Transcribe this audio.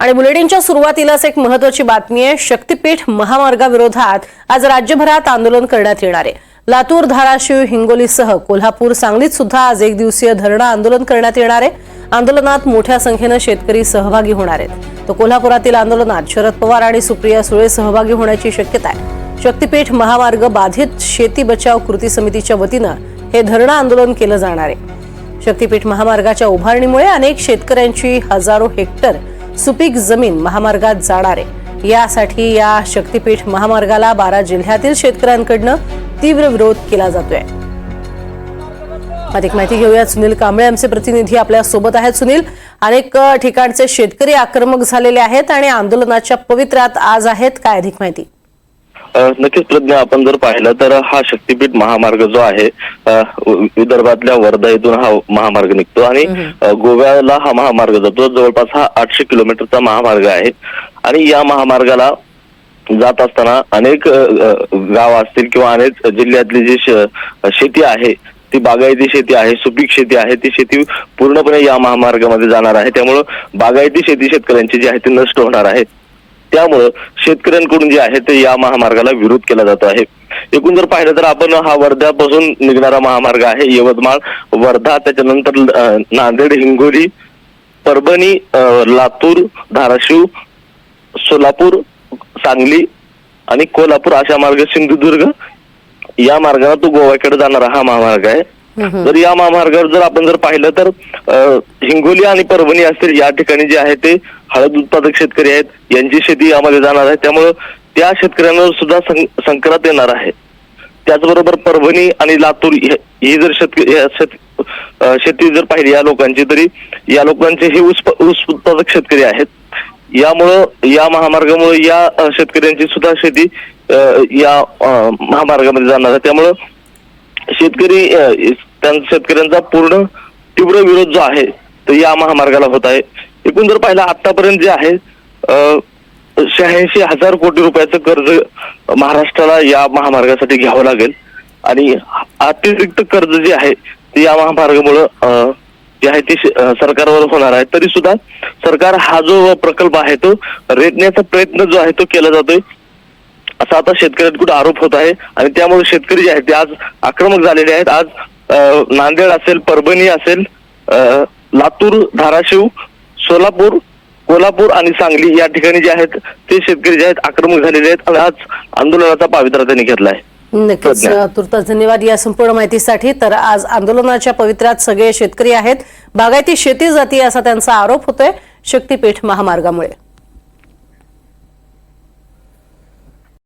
आणि बुलेटिनच्या सुरुवातीलाच एक महत्वाची बातमी आहे. शक्तीपीठ महामार्गाविरोधात आज राज्यभरात आंदोलन करण्यात येणार आहे. लातूर धाराशिव हिंगोलीसह कोल्हापूर सांगलीत सुद्धा आज एक दिवसीय धरणं आंदोलन करण्यात येणार आहे. आंदोलनात मोठ्या संख्येनं शेतकरी सहभागी होणार आहेत. तर कोल्हापुरातील आंदोलनात शरद पवार आणि सुप्रिया सुळे सहभागी होण्याची शक्यता आहे. शक्तीपीठ महामार्ग बाधित शेती बचाव कृती समितीच्या वतीनं हे धरणं आंदोलन केलं जाणार आहे. शक्तीपीठ महामार्गाच्या उभारणीमुळे अनेक शेतकऱ्यांची हजारो हेक्टर सुपीक जमीन महामार्गात जाणार. आहे यासाठी या शक्तीपीठ महामार्गाला बारा जिल्ह्यातील शेतकऱ्यांकडनं तीव्र विरोध केला जातोय. अधिक माहिती घेऊया सुनील कांबळे आमचे प्रतिनिधी आपल्यासोबत आहेत. सुनील अनेक ठिकाणचे शेतकरी आक्रमक झालेले आहेत आणि आंदोलनाच्या पवित्रात आज आहेत. काय अधिक माहिती? नक्कीच प्रज्ञा आपण जर पाहिलं तर हा शक्तीपीठ महामार्ग जो आहे विदर्भातल्या वर्धा इथून हा महामार्ग निघतो आणि गोव्याला हा महामार्ग जातो. जवळपास हा आठशे किलोमीटरचा महामार्ग आहे आणि या महामार्गाला जात असताना अनेक गाव असतील किंवा अनेक जिल्ह्यातली जी शेती आहे ती बागायती शेती आहे सुपीक शेती आहे ती शेती पूर्णपणे या महामार्गामध्ये जाणार आहे. त्यामुळं बागायती शेती शेतकऱ्यांची जी आहे ती नष्ट होणार आहे. त्यामुळं शेतकऱ्यांकडून जे आहे ते या महामार्गाला विरोध केला जातो आहे. एकूण जर पाहिलं तर आपण हा वर्ध्यापासून निघणारा महामार्ग आहे यवतमाळ. वर्धा त्याच्यानंतर नांदेड हिंगोली परभणी लातूर धाराशिव सोलापूर सांगली आणि कोल्हापूर अशा मार्ग सिंधुदुर्ग. या मार्गाला तो गोव्याकडे जाणारा हा महामार्ग आहे. जर या महामार्गावर जर आपण जर पाहिलं तर हिंगोली आणि परभणी असतील या ठिकाणी जे आहे ते हळद उत्पादक शेतकरी आहेत. यांची शेती यामध्ये जाणार आहे. त्यामुळं त्या शेतकऱ्यांवर सुद्धा संक्रांत येणार आहे. त्याचबरोबर परभणी आणि लातूर ही जर शेतकरी शेती जर पाहिली या लोकांची तरी या लोकांचे हे ऊस ऊस उत्पादक शेतकरी आहेत. यामुळं या महामार्गामुळे या शेतकऱ्यांची सुद्धा शेती या महामार्गामध्ये जाणार आहे. त्यामुळं शेतकरी शेतकऱ्यांचा पूर्ण तीव्र विरोध जो आहे तो या महामार्गाला होत आहे. एकूण जर पाहिलं आतापर्यंत जे आहे शहाऐंशी हजार कोटी रुपयाचं कर्ज महाराष्ट्राला या महामार्गासाठी घ्यावं लागेल. आणि अतिरिक्त कर्ज जे आहे ते या महामार्गामुळं जे आहे ते सरकारवर होणार आहे. तरी सुद्धा सरकार हा जो प्रकल्प आहे तो रेटण्याचा प्रयत्न जो आहे तो केला जातोय. असा आता शेतकऱ्यांकडून आरोप होत आहे. आणि त्यामुळे शेतकरी जे आहेत ते आज आक्रमक झालेले आहेत. आज नांदेड असेल परभणी असेल लातूर धाराशिव सोलापूर कोल्हापूर आणि सांगली या ठिकाणी जे आहेत ते शेतकरी जे आहेत आक्रमक झालेले आहेत आणि आज आंदोलनाचा पावित्रा त्यांनी घेतला आहे नक्कीच तुर्तास धन्यवाद या संपूर्ण माहितीसाठी. तर आज आंदोलनाच्या पवित्रात सगळे शेतकरी आहेत. बागायती शेती जाती असा त्यांचा आरोप होतोय. शक्तीपीठ महामार्गामुळे.